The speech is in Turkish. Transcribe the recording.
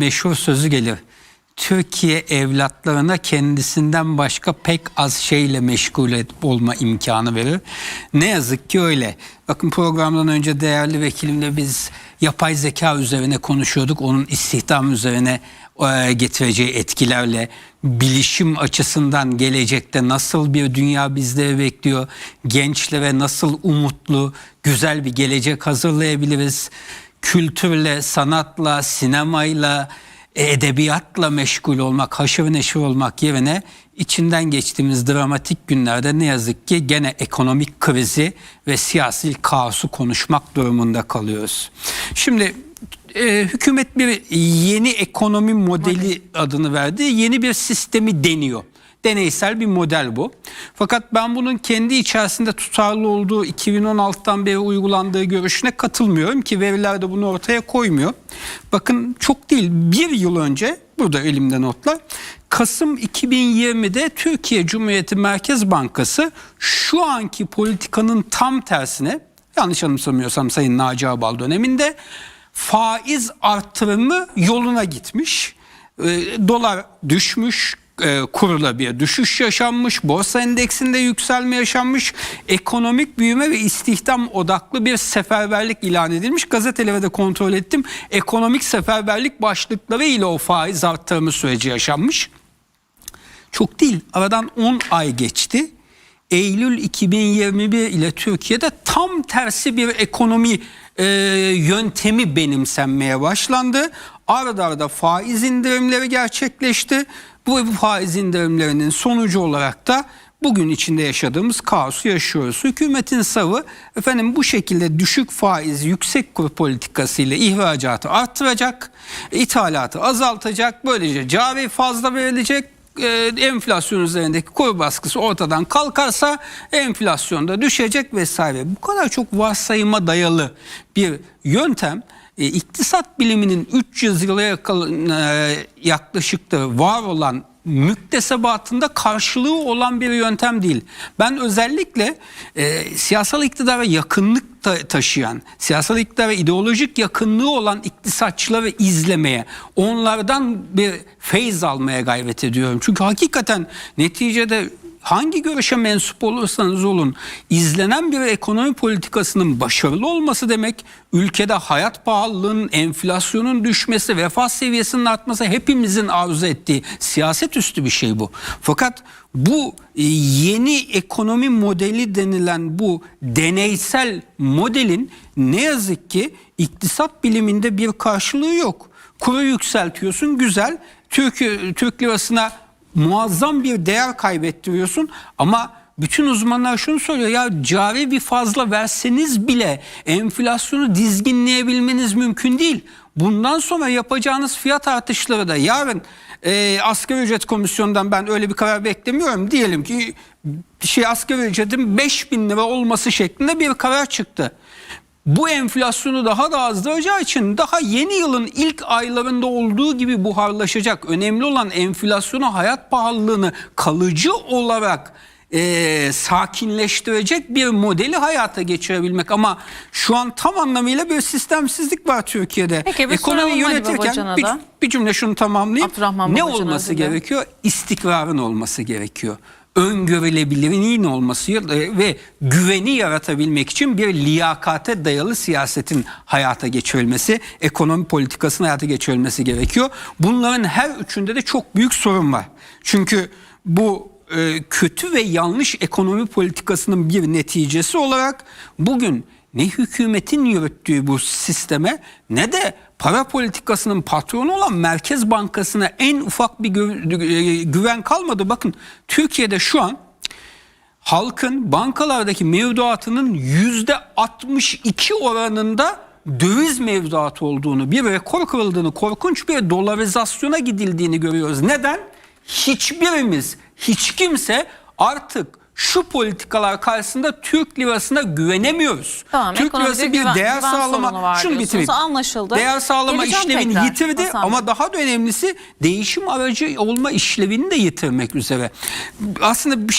meşhur sözü gelir. Türkiye evlatlarına kendisinden başka pek az şeyle meşgul olma imkanı verir. Ne yazık ki öyle. Bakın programdan önce değerli vekilimle biz yapay zeka üzerine konuşuyorduk. Onun istihdam üzerine e, getireceği etkilerle bilişim açısından gelecekte nasıl bir dünya bizleri bekliyor? Gençlere nasıl umutlu, güzel bir gelecek hazırlayabiliriz? Kültürle, sanatla, sinemayla, edebiyatla meşgul olmak, haşır neşir olmak yerine içinden geçtiğimiz dramatik günlerde ne yazık ki gene ekonomik krizi ve siyasi kaosu konuşmak durumunda kalıyoruz. Şimdi e, hükümet bir yeni ekonomi modeli adını verdi. Yeni bir sistemi deniyor. Deneysel bir model bu. Fakat ben bunun kendi içerisinde tutarlı olduğu 2016'dan beri uygulandığı görüşüne katılmıyorum ki veriler de bunu ortaya koymuyor. Bakın çok değil bir yıl önce burada elimde notlar Kasım 2020'de Türkiye Cumhuriyeti Merkez Bankası şu anki politikanın tam tersine yanlış anımsamıyorsam Sayın Naci Ağbal döneminde faiz artırımı yoluna gitmiş. E, dolar düşmüş, e, kurla bir düşüş yaşanmış, borsa endeksinde yükselme yaşanmış, ekonomik büyüme ve istihdam odaklı bir seferberlik ilan edilmiş. Gazetelere de kontrol ettim. Ekonomik seferberlik başlıkları ile o faiz artırımı süreci yaşanmış. Çok değil. Aradan 10 ay geçti. Eylül 2021 ile Türkiye'de tam tersi bir ekonomi e, yöntemi benimsenmeye başlandı. Arada arada faiz indirimleri gerçekleşti. Bu faiz indirimlerinin sonucu olarak da bugün içinde yaşadığımız kaosu yaşıyoruz. Hükümetin savı efendim bu şekilde düşük faiz, yüksek kur politikası ile ihracatı arttıracak, ithalatı azaltacak, böylece cari fazla verilecek, e, enflasyon üzerindeki kur baskısı ortadan kalkarsa enflasyon da düşecek vesaire. Bu kadar çok varsayıma dayalı bir yöntem e, iktisat biliminin 300 yıla e, yaklaşıktır var olan müktesebatında karşılığı olan bir yöntem değil. Ben özellikle e, siyasal iktidara yakınlık ta- taşıyan, siyasal iktidara ideolojik yakınlığı olan iktisatçıları izlemeye, onlardan bir feyz almaya gayret ediyorum. Çünkü hakikaten neticede hangi görüşe mensup olursanız olun izlenen bir ekonomi politikasının başarılı olması demek ülkede hayat pahalılığının, enflasyonun düşmesi, refah seviyesinin artması hepimizin arzu ettiği siyaset üstü bir şey bu. Fakat bu e, yeni ekonomi modeli denilen bu deneysel modelin ne yazık ki iktisat biliminde bir karşılığı yok. Kuru yükseltiyorsun güzel. Türk, Türk lirasına muazzam bir değer kaybettiriyorsun ama bütün uzmanlar şunu söylüyor ya cari bir fazla verseniz bile enflasyonu dizginleyebilmeniz mümkün değil. Bundan sonra yapacağınız fiyat artışları da yarın e, asgari ücret komisyonundan ben öyle bir karar beklemiyorum. Diyelim ki şey asgari ücretin 5000 lira olması şeklinde bir karar çıktı. Bu enflasyonu daha da azdıracağı için daha yeni yılın ilk aylarında olduğu gibi buharlaşacak. Önemli olan enflasyonu, hayat pahalılığını kalıcı olarak e, sakinleştirecek bir modeli hayata geçirebilmek. Ama şu an tam anlamıyla bir sistemsizlik var Türkiye'de. Peki, bir Ekonomi yönetirken bir, bir cümle şunu tamamlayayım. Ne olması gerekiyor? İstikrarın olması gerekiyor öngörülebilirliğin olması ve güveni yaratabilmek için bir liyakate dayalı siyasetin hayata geçirilmesi, ekonomi politikasının hayata geçirilmesi gerekiyor. Bunların her üçünde de çok büyük sorun var. Çünkü bu e, kötü ve yanlış ekonomi politikasının bir neticesi olarak bugün ne hükümetin yürüttüğü bu sisteme ne de para politikasının patronu olan Merkez Bankası'na en ufak bir e, güven kalmadı. Bakın Türkiye'de şu an halkın bankalardaki mevduatının yüzde 62 oranında döviz mevduatı olduğunu, bir rekor kırıldığını, korkunç bir dolarizasyona gidildiğini görüyoruz. Neden? Hiçbirimiz, hiç kimse artık şu politikalar karşısında Türk lirasına güvenemiyoruz. Tamam, Türk lirası bir güven- değer güven sağlama, şunu bitireyim. Anlaşıldı. Değer sağlama Geleceğim işlevini tekrar. yitirdi Hasan ama daha da önemlisi değişim aracı olma işlevini de yitirmek üzere. Aslında bir